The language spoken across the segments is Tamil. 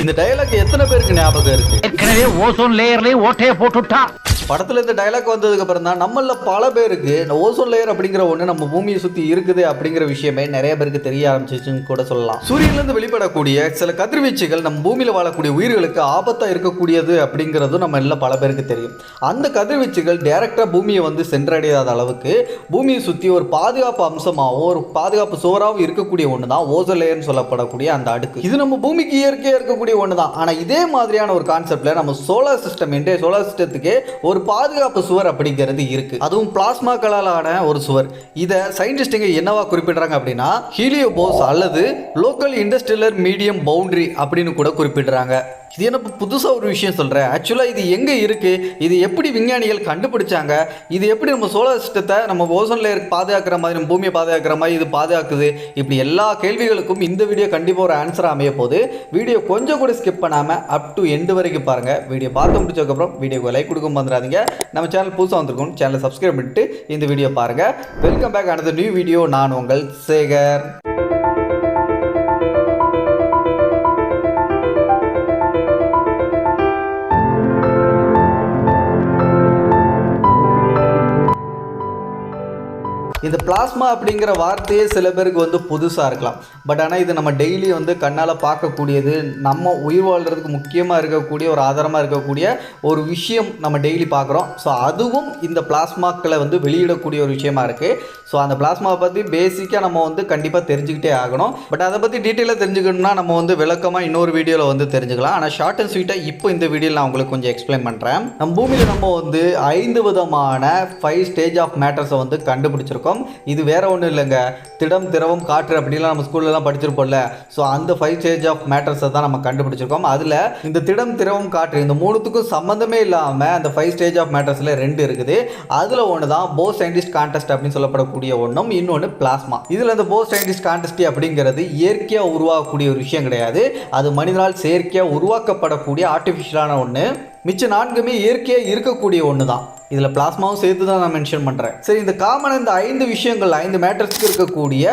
இந்த டயலாக் எத்தனை பேருக்கு ஞாபகம் இருக்கு? ஏற்கனவே ஓசோன் லேயர்லயே ஓட்டையை போட்டுட்டா. படத்துல இந்த டைலாக் வந்ததுக்கு அப்புறம் தான் நம்மள பல பேருக்கு இந்த ஓசோன் லேயர் அப்படிங்கிற ஒண்ணு நம்ம பூமியை சுத்தி இருக்குது அப்படிங்கிற விஷயமே நிறைய பேருக்கு தெரிய ஆரம்பிச்சிச்சுன்னு கூட சொல்லலாம். சூரியன்ல இருந்து வெளிப்படக்கூடிய சில கதிர்வீச்சுகள் நம்ம பூமியில வாழக்கூடிய உயிர்களுக்கு ஆபத்தா இருக்கக்கூடியது அப்படிங்கிறதும் நம்ம எல்லாம் பல பேருக்கு தெரியும். அந்த கதிர்வீச்சுகள் டைரக்டா பூமியை வந்து சென்றடையாத அளவுக்கு பூமியை சுத்தி ஒரு பாதுகாப்பு அம்சமாகவும் ஒரு பாதுகாப்பு சுவராகவும் இருக்கக்கூடிய ஒன்று தான் ஓசோன் லேயர்னு சொல்லப்படக்கூடிய அந்த அடுக்கு. இது நம்ம பூமிக்கு இயற்கையாக இருக்கக்கூடிய ஒன்று தான் ஆனால் இதே மாதிரியான ஒரு கான்செப்டில் நம்ம சோலார் சிஸ்டம் என்றே சோலார் சிஸ்டத்துக்கு ஒரு பாதுகாப்பு சுவர் அப்படிங்கிறது இருக்கு. அதுவும் பிளாஸ்மாக்களால் ஆன ஒரு சுவர். இதை சயின்டிஸ்டுங்க என்னவா குறிப்பிடுறாங்க அப்படின்னா ஹீலியோபோஸ் அல்லது லோக்கல் இண்டஸ்ட்ரியலர் மீடியம் பவுண்டரி அப்படின்னு கூட குறிப்பிடுறாங்க. இது என்ன புதுசாக ஒரு விஷயம் சொல்கிறேன் ஆக்சுவலாக இது எங்கே இருக்குது இது எப்படி விஞ்ஞானிகள் கண்டுபிடிச்சாங்க? இது எப்படி நம்ம சோலார் சிஸ்டத்தை நம்ம ஓசோன் லேயர் பாதுகாக்கிற மாதிரி நம்ம பூமியை பாதுகாக்கிற மாதிரி இது பாதுகாக்குது? இப்படி எல்லா கேள்விகளுக்கும் இந்த வீடியோ கண்டிப்பாக ஒரு ஆன்சர் அமைய போது வீடியோ கொஞ்சம் கூட ஸ்கிப் பண்ணாமல் அப் டு எண்டு வரைக்கும் பாருங்கள் வீடியோ பார்த்து முடிச்சதுக்கப்புறம் வீடியோக்கு லைக் கொடுக்க வந்துடாதீங்க நம்ம சேனல் புதுசாக வந்திருக்கோம் சேனலை சப்ஸ்கிரைப் பண்ணிட்டு இந்த வீடியோ பாருங்கள் வெல்கம் பேக் ஆனது நியூ வீடியோ நான் உங்கள் சேகர். இந்த பிளாஸ்மா அப்படிங்கிற வார்த்தையே சில பேருக்கு வந்து புதுசாக இருக்கலாம். பட் ஆனால் இது நம்ம டெய்லி வந்து கண்ணால் பார்க்கக்கூடியது நம்ம உயிர் வாழ்கிறதுக்கு முக்கியமாக இருக்கக்கூடிய ஒரு ஆதாரமாக இருக்கக்கூடிய ஒரு விஷயம் நம்ம டெய்லி பார்க்குறோம். ஸோ அதுவும் இந்த பிளாஸ்மாக்களை வந்து வெளியிடக்கூடிய ஒரு விஷயமா இருக்குது ஸோ அந்த பிளாஸ்மாவை பற்றி பேசிக்காக நம்ம வந்து கண்டிப்பாக தெரிஞ்சுக்கிட்டே ஆகணும். பட் அதை பற்றி டீட்டெயிலாக தெரிஞ்சுக்கணும்னா நம்ம வந்து விளக்கமாக இன்னொரு வீடியோவில் வந்து தெரிஞ்சுக்கலாம். ஆனால் ஷார்ட் அண்ட் ஸ்வீட்டாக இப்போ இந்த வீடியோவில் நான் உங்களுக்கு கொஞ்சம் எக்ஸ்பிளைன் பண்ணுறேன் நம்ம பூமியில் நம்ம வந்து ஐந்து விதமான ஃபைவ் ஸ்டேஜ் ஆஃப் மேட்டர்ஸை வந்து கண்டுபிடிச்சிருக்கோம். இது வேற ஒன்றும் இல்லைங்க. திடம் திரவம் காற்று அப்படிலாம் நம்ம ஸ்கூல்லலாம் படிச்சிருப்போம்ல. ஸோ அந்த ஃபைவ் ஸ்டேஜ் ஆஃப் மேட்டர்ஸை தான் நம்ம கண்டுபிடிச்சிருக்கோம். அதில் இந்த திடம் திரவம் காற்று இந்த மூணுத்துக்கும் சம்மந்தமே இல்லாமல் அந்த ஃபைவ் ஸ்டேஜ் ஆஃப் மேட்டர்ஸில் ரெண்டு இருக்குது. அதில் ஒன்று தான் போ சயின்டிஸ்ட் கான்டெஸ்ட் அப்படின்னு சொல்லப்படக்கூடிய ஒன்றும் இன்னொன்று பிளாஸ்மா இதில் இந்த போ சயின்டிஸ்ட் கான்டெஸ்ட் அப்படிங்கிறது இயற்கையாக உருவாகக்கூடிய ஒரு விஷயம் கிடையாது. அது மனிதனால் செயற்கையாக உருவாக்கப்படக்கூடிய ஆர்டிஃபிஷியலான ஒன்று மிச்ச நான்குமே இயற்கையாக இருக்கக்கூடிய ஒன்று தான் இதில் பிளாஸ்மாவும் சேர்த்து தான் நான் மென்ஷன் பண்ணுறேன் சரி இந்த காமன் இந்த ஐந்து விஷயங்கள் ஐந்து மேட்டர்ஸ்க்கு இருக்கக்கூடிய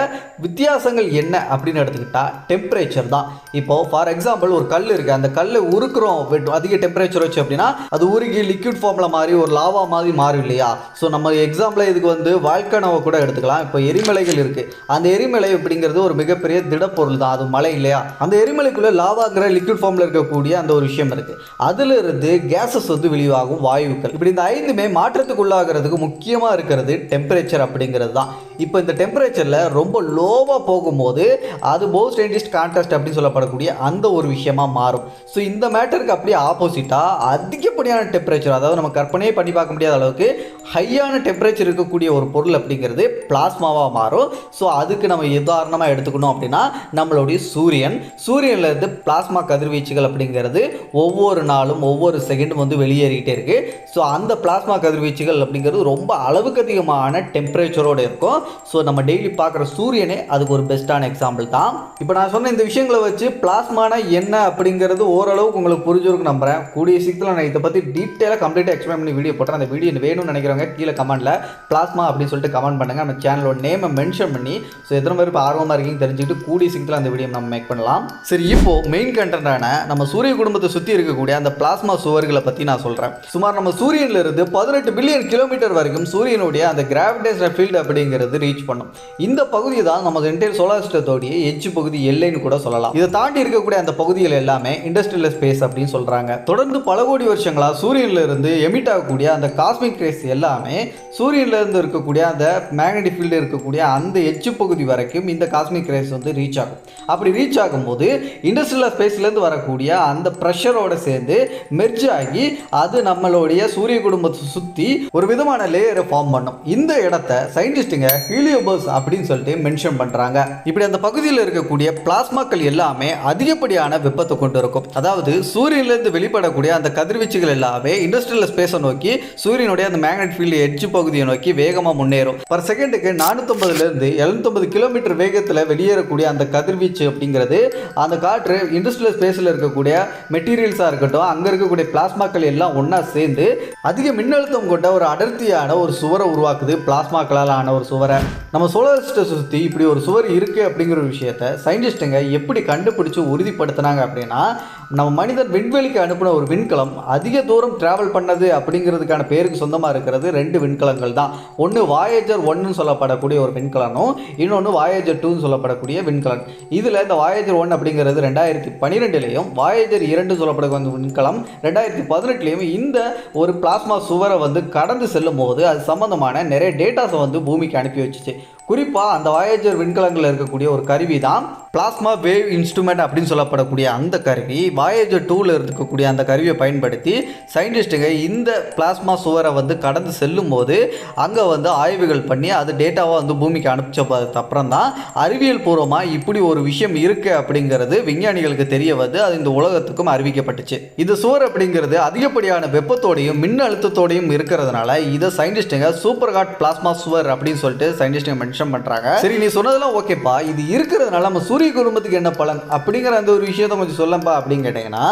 வித்தியாசங்கள் என்ன அப்படின்னு எடுத்துக்கிட்டால் டெம்பரேச்சர் தான். இப்போ ஃபார் எக்ஸாம்பிள் ஒரு கல் இருக்குது அந்த கல்லை உருக்குறோம். அதிக டெம்பரேச்சர் வச்சு அப்படின்னா அது உருகி லிக்விட் ஃபார்மில் மாறி ஒரு லாவா மாதிரி மாறும் இல்லையா? ஸோ நம்ம எக்ஸாம்பிள் இதுக்கு வந்து வால்கனோவை கூட எடுத்துக்கலாம். இப்போ எரிமலைகள் இருக்குது அந்த எரிமலை அப்படிங்கிறது ஒரு மிகப்பெரிய திடப்பொருள் தான். அது மலை இல்லையா? அந்த எரிமலைக்குள்ளே லாவாங்கிற லிக்விட் ஃபார்மில் இருக்கக்கூடிய அந்த ஒரு விஷயம் இருக்குது அதிலிருந்து கேசஸ் வந்து வெளியாகும் வாயுக்கள். இப்படி இந்த ஐந்து ஐந்துமே மாற்றத்துக்குள்ளாகிறதுக்கு முக்கியமாக இருக்கிறது டெம்பரேச்சர் அப்படிங்கிறது தான் இப்போ இந்த டெம்பரேச்சரில் ரொம்ப லோவாக போகும்போது அது போஸ் சயின்டிஸ்ட் கான்டெஸ்ட் அப்படின்னு சொல்லப்படக்கூடிய அந்த ஒரு விஷயமா மாறும். ஸோ இந்த மேட்டருக்கு அப்படியே ஆப்போசிட்டாக அதிகப்படியான டெம்பரேச்சர் அதாவது நம்ம கற்பனையே பண்ணி பார்க்க முடியாத அளவுக்கு ஹையான டெம்பரேச்சர் இருக்கக்கூடிய ஒரு பொருள் அப்படிங்கிறது பிளாஸ்மாவாக மாறும். ஸோ அதுக்கு நம்ம உதாரணமாக எடுத்துக்கணும் அப்படின்னா நம்மளுடைய சூரியன். சூரியன்லேருந்து பிளாஸ்மா கதிர்வீச்சுகள் அப்படிங்கிறது ஒவ்வொரு நாளும் ஒவ்வொரு செகண்டும் வந்து வெளியேறிக்கிட்டே இருக்குது ஸோ அந்த பிளாஸ்மா கதிர்வீச்சுகள் அப்படிங்கிறது ரொம்ப அளவுக்கு அதிகமான டெம்பரேச்சரோடு இருக்கும். ஸோ நம்ம டெய்லி பார்க்குற சூரியனே அதுக்கு ஒரு பெஸ்ட்டான எக்ஸாம்பிள் தான். இப்போ நான் சொன்ன இந்த விஷயங்களை வச்சு பிளாஸ்மானா என்ன அப்படிங்கிறது ஓரளவுக்கு உங்களுக்கு புரிஞ்சிருக்கு நம்புகிறேன் கூடிய சீக்கிரத்தில் நான் இதை பற்றி டீட்டெயிலாக கம்ப்ளீட்டாக எக்ஸ்பிளைன் பண்ணி வீடியோ போட்டேன். அந்த வீடியோ வேணும்னு நினைக்கிறேன் நினைக்கிறவங்க கீழே கமெண்ட்டில் பிளாஸ்மா அப்படின்னு சொல்லிட்டு கமெண்ட் பண்ணுங்க. நம்ம சேனலோட நேமை மென்ஷன் பண்ணி ஸோ எத்தனை பேர் இப்போ ஆர்வமாக இருக்கீங்க தெரிஞ்சுக்கிட்டு கூடிய சீக்கிரத்தில் அந்த வீடியோ நம்ம மேக் பண்ணலாம். சரி இப்போ மெயின் கண்டென்ட்டான நம்ம சூரிய குடும்பத்தை சுற்றி இருக்கக்கூடிய அந்த பிளாஸ்மா சுவர்களை பற்றி நான் சொல்கிறேன் சுமார் நம்ம சூரியனில் இருந்து பதினெட்டு பில்லியன் கிலோமீட்டர் வரைக்கும் சூரியனுடைய அந்த கிராவிடேஷனல் ஃபீல்டு அப்படிங்கிறது ரீச் பண்ணும். இந்த பகுதி தான் நம்ம என்டையர் சோலார் சிஸ்டத்தோடைய எச்சு பகுதி எல்லைன்னு கூட சொல்லலாம். இதை தாண்டி இருக்கக்கூடிய அந்த பகுதிகள் எல்லாமே இண்டஸ்ட்ரியல் ஸ்பேஸ் அப்படின்னு சொல்கிறாங்க தொடர்ந்து பல கோடி வருஷங்களாக சூரியனில் இருந்து எமிட் ஆகக்கூடிய அந்த காஸ்மிக் ரேஸ் எல்லாம் எல்லாமே சூரியன்லேருந்து இருக்கக்கூடிய அந்த மேக்னெட்டிக் ஃபீல்டு இருக்கக்கூடிய அந்த எச்சு பகுதி வரைக்கும் இந்த காஸ்மிக் ரேஸ் வந்து ரீச் ஆகும். அப்படி ரீச் ஆகும்போது இண்டஸ்ட்ரியல் ஸ்பேஸ்லேருந்து வரக்கூடிய அந்த ப்ரெஷரோடு சேர்ந்து மெர்ஜ் ஆகி அது நம்மளுடைய சூரிய குடும்பத்தை சுற்றி ஒரு விதமான லேயரை ஃபார்ம் பண்ணும். இந்த இடத்த சயின்டிஸ்ட்டுங்க ஹீலியோபர்ஸ் அப்படின்னு சொல்லிட்டு மென்ஷன் பண்ணுறாங்க இப்படி அந்த பகுதியில் இருக்கக்கூடிய பிளாஸ்மாக்கள் எல்லாமே அதிகப்படியான வெப்பத்தை கொண்டு இருக்கும். அதாவது சூரியன்லேருந்து வெளிப்படக்கூடிய அந்த கதிர்வீச்சுகள் எல்லாமே இண்டஸ்ட்ரியல் ஸ்பேஸை நோக்கி சூரியனுடைய அந்த மேக்னெட் ஃபீல்டு எட்ஜ் பகுதியை நோக்கி வேகமாக முன்னேறும். பர் செகண்டுக்கு நானூற்றம்பதுலேருந்து எழுநூத்தொம்பது கிலோமீட்டர் வேகத்தில் வெளியேறக்கூடிய அந்த கதிர்வீச்சு அப்படிங்கிறது அந்த காற்று இண்டஸ்ட்ரியல் ஸ்பேஸில் இருக்கக்கூடிய மெட்டீரியல்ஸாக இருக்கட்டும் அங்கே இருக்கக்கூடிய பிளாஸ்மாக்கள் எல்லாம் ஒன்றா சேர்ந்து அதிக மின்னழுத்தம் கொண்ட ஒரு அடர்த்தியான ஒரு சுவரை உருவாக்குது. பிளாஸ்மாக்களால் ஆன ஒரு சுவரை. நம்ம சோலார் சிஸ்டத்தை சுற்றி இப்படி ஒரு சுவர் இருக்குது அப்படிங்கிற ஒரு விஷயத்த சயின்டிஸ்ட்டுங்க எப்படி கண்டுபிடிச்சி உறுதிப்படுத்தினாங்க அப்படின்னா நம்ம மனிதன் விண்வெளிக்கு அனுப்பின ஒரு விண்கலம் அதிக தூரம் டிராவல் பண்ணது அப்படிங்கிறதுக்கான பேருக்கு சொந்தமாக இருக்கிறது ரெண்டு விண்கலங்கள் தான். ஒன்று வாயேஜர் ஒன்னு சொல்லப்படக்கூடிய ஒரு விண்கலனும் இன்னொன்று வாயேஜர் டூன்னு சொல்லப்படக்கூடிய விண்கலன் இதில் இந்த வாயேஜர் ஒன் அப்படிங்கிறது ரெண்டாயிரத்தி பன்னிரெண்டுலேயும் வாயேஜர் இரண்டு சொல்லப்படக்கூடிய விண்கலம் ரெண்டாயிரத்தி பதினெட்டுலேயும் இந்த ஒரு பிளாஸ்மா சுவரை வந்து கடந்து செல்லும் போது அது சம்மந்தமான நிறைய டேட்டாஸை வந்து பூமிக்கு அனுப்பி வச்சுச்சு. குறிப்பாக அந்த வாயேஜர் விண்கலங்களில் இருக்கக்கூடிய ஒரு கருவி தான் பிளாஸ்மா வேவ் இன்ஸ்ட்ருமெண்ட் அப்படின்னு சொல்லப்படக்கூடிய அந்த கருவி. வாயேஜர் டூவில் இருக்கக்கூடிய அந்த கருவியை பயன்படுத்தி சயின்டிஸ்ட்டுங்க இந்த பிளாஸ்மா சுவரை வந்து கடந்து செல்லும் போது அங்கே வந்து ஆய்வுகள் பண்ணி அது டேட்டாவாக வந்து பூமிக்கு அனுப்பிச்சதுக்கு அப்புறம் தான் அறிவியல் பூர்வமாக இப்படி ஒரு விஷயம் இருக்குது அப்படிங்கிறது விஞ்ஞானிகளுக்கு தெரிய வந்து அது இந்த உலகத்துக்கும் அறிவிக்கப்பட்டுச்சு. இந்த சுவர் அப்படிங்கிறது அதிகப்படியான வெப்பத்தோடையும் மின் அழுத்தத்தோடையும் இருக்கிறதுனால இதை சயின்டிஸ்ட்டுங்க சூப்பர் ஹாட் பிளாஸ்மா சுவர் அப்படின்னு சொல்லிட்டு சயின்டிஸ்ட்டுங்க மென்ஷன் பண்ணுறாங்க சரி நீ சொன்னதெல்லாம் ஓகேப்பா. இது இருக்கிறதுனால நம்ம சூரிய குடும்பத்துக்கு என்ன பலன்? அப்படிங்கிற அந்த ஒரு விஷயத்தை கொஞ்சம் சொல்லப்பா அப்படின்னு கேட்டிங்கன்னா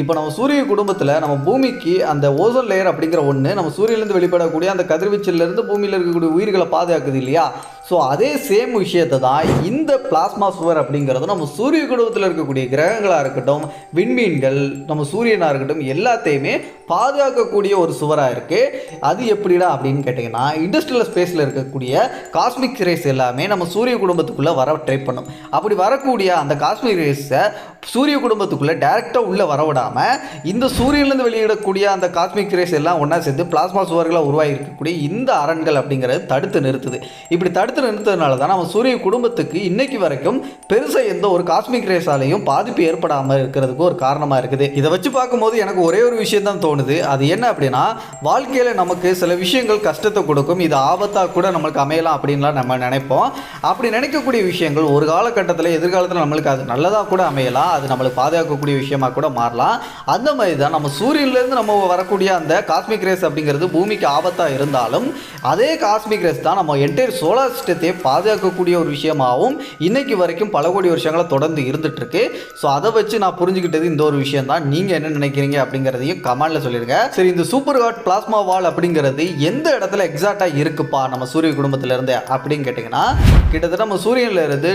இப்போ நம்ம சூரிய குடும்பத்தில் நம்ம பூமிக்கு அந்த ஓசோன் லேயர் அப்படிங்கிற ஒன்று நம்ம சூரியன்லேருந்து வெளிப்படக்கூடிய அந்த கதிர்வீச்சிலிருந்து பூமியில் இருக்கக்கூடிய உயிர்களை பாதுகாக்குது இல்லையா? ஸோ அதே சேம் விஷயத்தை தான் இந்த பிளாஸ்மா சுவர் அப்படிங்கிறது நம்ம சூரிய குடும்பத்தில் இருக்கக்கூடிய கிரகங்களாக இருக்கட்டும் விண்மீன்கள் நம்ம சூரியனாக இருக்கட்டும் எல்லாத்தையுமே பாதுகாக்கக்கூடிய ஒரு சுவராக இருக்குது அது எப்படிடா அப்படின்னு கேட்டிங்கன்னா இண்டஸ்ட்ரியல் ஸ்பேஸில் இருக்கக்கூடிய காஸ்மிக் ரேஸ் எல்லாமே நம்ம சூரிய குடும்பத்துக்குள்ளே வர ட்ரை பண்ணும். அப்படி வரக்கூடிய அந்த காஸ்மிக் ரேஸை சூரிய குடும்பத்துக்குள்ளே டேரெக்டாக உள்ளே வரவிடாமல் இந்த சூரியன்லேருந்து வெளியிடக்கூடிய அந்த காஸ்மிக் ரேஸ் எல்லாம் ஒன்றா சேர்ந்து பிளாஸ்மா சுவர்களாக உருவாகி இருக்கக்கூடிய இந்த அரண்கள் அப்படிங்கிறது தடுத்து நிறுத்துது. இப்படி தடுத்து நிறுத்துறதுனால தான் நம்ம சூரிய குடும்பத்துக்கு இன்னைக்கு வரைக்கும் பெருசாக எந்த ஒரு காஸ்மிக் ரேஸாலையும் பாதிப்பு ஏற்படாமல் இருக்கிறதுக்கு ஒரு காரணமாக இருக்குது. இதை வச்சு பார்க்கும்போது எனக்கு ஒரே ஒரு விஷயம் தான் தோணுது. அது என்ன அப்படின்னா வாழ்க்கையில் நமக்கு சில விஷயங்கள் கஷ்டத்தை கொடுக்கும். இது ஆபத்தாக கூட நம்மளுக்கு அமையலாம் அப்படின்லாம் நம்ம நினைப்போம். அப்படி நினைக்கக்கூடிய விஷயங்கள் ஒரு காலகட்டத்தில் எதிர்காலத்தில் நம்மளுக்கு அது நல்லதாக கூட அமையலாம். அது நம்மளுக்கு பாதுகாக்கக்கூடிய விஷயமா கூட மாறலாம். அந்த மாதிரி தான் நம்ம சூரியன்லேருந்து நம்ம வரக்கூடிய அந்த காஸ்மிக் ரேஸ் அப்படிங்கிறது பூமிக்கு ஆபத்தாக இருந்தாலும் அதே காஸ்மிக் ரேஸ் தான் நம்ம என்டையர் சோலார் சிஸ்டத்தை பாதுகாக்கக்கூடிய ஒரு விஷயமாகவும் இன்னைக்கு வரைக்கும் பல கோடி வருஷங்களாக தொடர்ந்து இருந்துட்டுருக்கு. ஸோ அதை வச்சு நான் புரிஞ்சுக்கிட்டது இந்த ஒரு விஷயம் தான் நீங்கள் என்ன நினைக்கிறீங்க அப்படிங்கிறதையும் கமெண்டில் சொல்லிடுங்க. சரி இந்த சூப்பர் ஹாட் பிளாஸ்மா வால் அப்படிங்கிறது எந்த இடத்துல எக்ஸாக்டாக இருக்குப்பா நம்ம சூரிய குடும்பத்திலேருந்து அப்படின்னு கேட்டிங்கன்னா கிட்டத்தட்ட நம்ம சூரியன்லேருந்து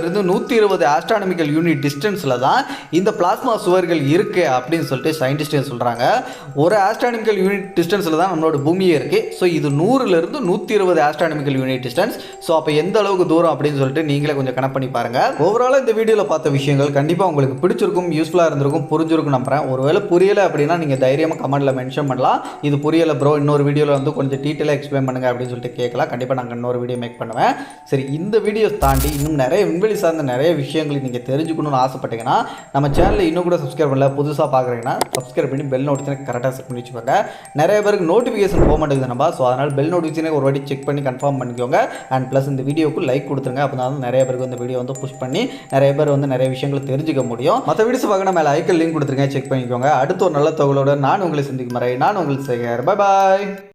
இருந்து நூற்றி இருபது ஆஸ்ட்ரானமிக்கல் யூனிட் டிஸ்டன்ஸில் தான் இந்த பிளாஸ்மா சுவர்கள் இருக்கு அப்படின்னு சொல்லிட்டு சயின்டிஸ்ட் சொல்கிறாங்க ஒரு ஆஸ்ட்ரானமிக்கல் யூனிட் டிஸ்டன்ஸில் தான் நம்மளோட பூமியே இருக்கு. ஸோ இது நூறுல இருந்து நூற்றி இருபது ஆஸ்ட்ரானமிக்கல் யூனிட் டிஸ்டன்ஸ் ஸோ அப்போ எந்த அளவுக்கு தூரம் அப்படின்னு சொல்லிட்டு நீங்களே கொஞ்சம் கணக்கு பண்ணி பாருங்க. ஓவராலாக இந்த வீடியோவில் பார்த்த விஷயங்கள் கண்டிப்பாக உங்களுக்கு பிடிச்சிருக்கும் யூஸ்ஃபுல்லாக இருந்திருக்கும் புரிஞ்சிருக்கும் நம்புறேன். ஒருவேளை புரியலை அப்படின்னா நீங்கள் தைரியமாக கமெண்ட்டில் மென்ஷன் பண்ணலாம். இது புரியலை ப்ரோ இன்னொரு வீடியோவில் வந்து கொஞ்சம் டீட்டெயிலாக எக்ஸ்பிளைன் பண்ணுங்க அப்படின்னு சொல்லிட்டு கேட்கலாம். கண்டிப்பாக நாங்கள் இன்னொரு வீடியோ மேக் பண்ணுவேன். சரி இந்த வீடியோ தாண்டி இன்னும் நிறைய விண்வெளி சார்ந்த நிறைய விஷயங்களை நீங்கள் தெரிஞ்சுக்கணும்னு பார்த்தீங்கன்னா நம்ம சேனலில் இன்னும் கூட சப்ஸ்கிரைப் பண்ணல புதுசாக பார்க்குறீங்கன்னா சப்ஸ்கிரைப் பண்ணி பெல் நோட்டிஃபிகேஷன் கரெக்டாக செட் பண்ணி வச்சுக்கோங்க. நிறைய பேருக்கு நோட்டிஃபிகேஷன் போக மாட்டேங்குது நம்ம. ஸோ அதனால் பெல் நோட்டிஃபிகேஷனை ஒரு வாட்டி செக் பண்ணி கன்ஃபார்ம் பண்ணிக்கோங்க. அண்ட் ப்ளஸ் இந்த வீடியோக்கு லைக் கொடுத்துருங்க. அப்போ தான் நிறைய பேருக்கு இந்த வீடியோ வந்து புஷ் பண்ணி நிறைய பேர் வந்து நிறைய விஷயங்களை தெரிஞ்சுக்க முடியும். மற்ற வீடியோஸ் பார்க்கணும் மேலே ஐக்கல் லிங்க் கொடுத்துருங்க. செக் பண்ணிக்கோங்க. அடுத்த ஒரு நல்ல தகவலோட நான் உங்களை சந்திக்கும் வரை நான் உங்களுக்கு செய்கிறேன் பாய்